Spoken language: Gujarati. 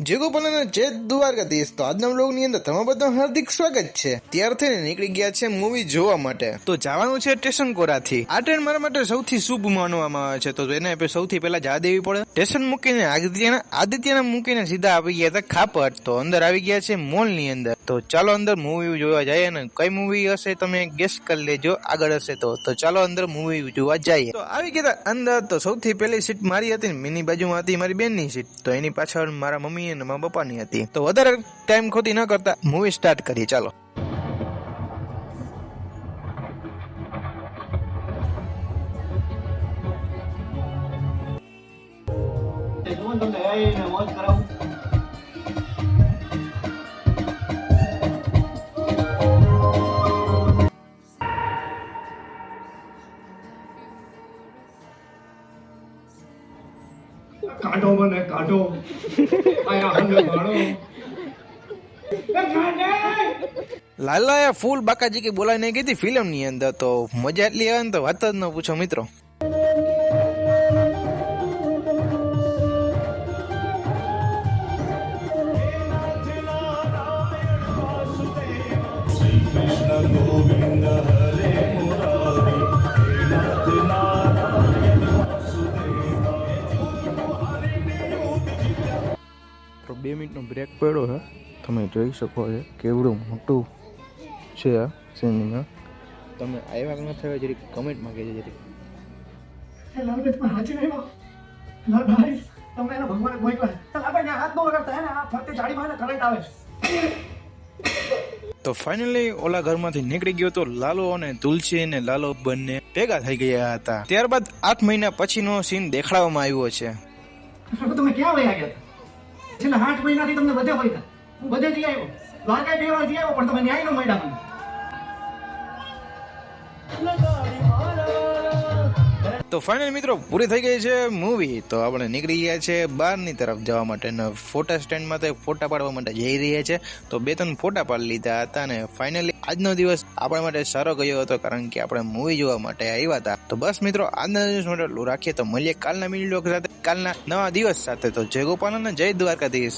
જે ગોપાલના જય દ્વારકાધીશ. તો આજના વ્લોગની અંદર તમારા બધા હાર્દિક સ્વાગત છે. ત્યારથી નીકળી ગયા છે મૂવી જોવા માટે. તો જવાનું છે સ્ટેશન કોરાથી. આ ટ્રેન મારા માટે સૌથી શુભ માનવામાં આવે છે. તો એને સૌથી પહેલા જા દેવી પડે. સ્ટેશન મૂકીને આદિત્યના આદિત્યના મૂકીને સીધા આવી ગયા હતા ખાપટ તો અંદર આવી ગયા છે મોલની અંદર. તો ચાલો અંદર મૂવી જોવા જઈએ ને કઈ મૂવી હશે તમે ગેસ કરી લેજો. આગળ હશે તો. તો ચાલો અંદર મૂવી જોવા જઈએ. તો આવી ગયા અંદર. તો સૌથી પહેલી સીટ મારી હતી મિની બાજુમાં હતી મારી બેનની સીટ. તો એની પાછળ મારા મમ્મી અને મારા પપ્પાની હતી. તો વધારે ટાઈમ ખોટી ન કરતા મૂવી સ્ટાર્ટ કરીએ. ચાલો. મોજ કરાવું. કાઢો મને, કાઢો. આયા હંડે માણો. લાલાએ ફૂલ બાકાજી કે બોલાવી નહીં કીધી ફિલ્મની અંદર, તો મજા એટલી આવે ને તો વાત જ ન પૂછો, મિત્રો. બે મિનિટનો બ્રેક પડ્યો છે. તમે જોઈ શકો છો કેવડું મોટું છે આ સિનેમા તમે આવ્યા કે ન થયા જરીક કમેન્ટમાં કહેજો જરીક. તમે હાચી નહીં હો. લાલભાઈ તમે એના ભગવાને મોકલા તો લાલભાઈ હાથ નો લગાડતા હે ને? આ ફરતે જાડી માં કરંટ આવે તો ફાઇનલી ઓલા ઘરમાંથી નીકળી ગયો તો લાલો અને તુલસી અને લાલો બંને ભેગા થઈ ગયા હતા. ત્યારબાદ આઠ મહિના પછીનો સીન દેખાડવામાં આવ્યો છે. તમે ક્યાં વયા ગયા? છેલ્લા આઠ મહિનાથી તમને બધે હોય હું બધે જઈ આવ્યો. દ્વારકા બે વાર જઈ આવ્યો, પણ તમે ન્યાય નો મળ્યા મને. તો ફાઇનલ મિત્રો, પૂરી થઈ ગઈ છે મૂવી તો આપણે નીકળી ગયા છે બહારની તરફ જવા માટે અને ફોટા સ્ટેન્ડમાં તો ફોટા પાડવા માટે જઈ રહ્યા છે. તો બે ત્રણ ફોટા પાડી લીધા હતા અને ફાઇનલી આજનો દિવસ આપણા માટે સારો ગયો હતો કારણ કે આપણે મૂવી જોવા માટે આવ્યા હતા. તો બસ મિત્રો, આજના દિવસ માટે રાખીએ તો મળીએ કાલના મિનિટ સાથે. કાલના નવા દિવસ સાથે. તો જય ગોપાલ અને જય દ્વારકાધીશ.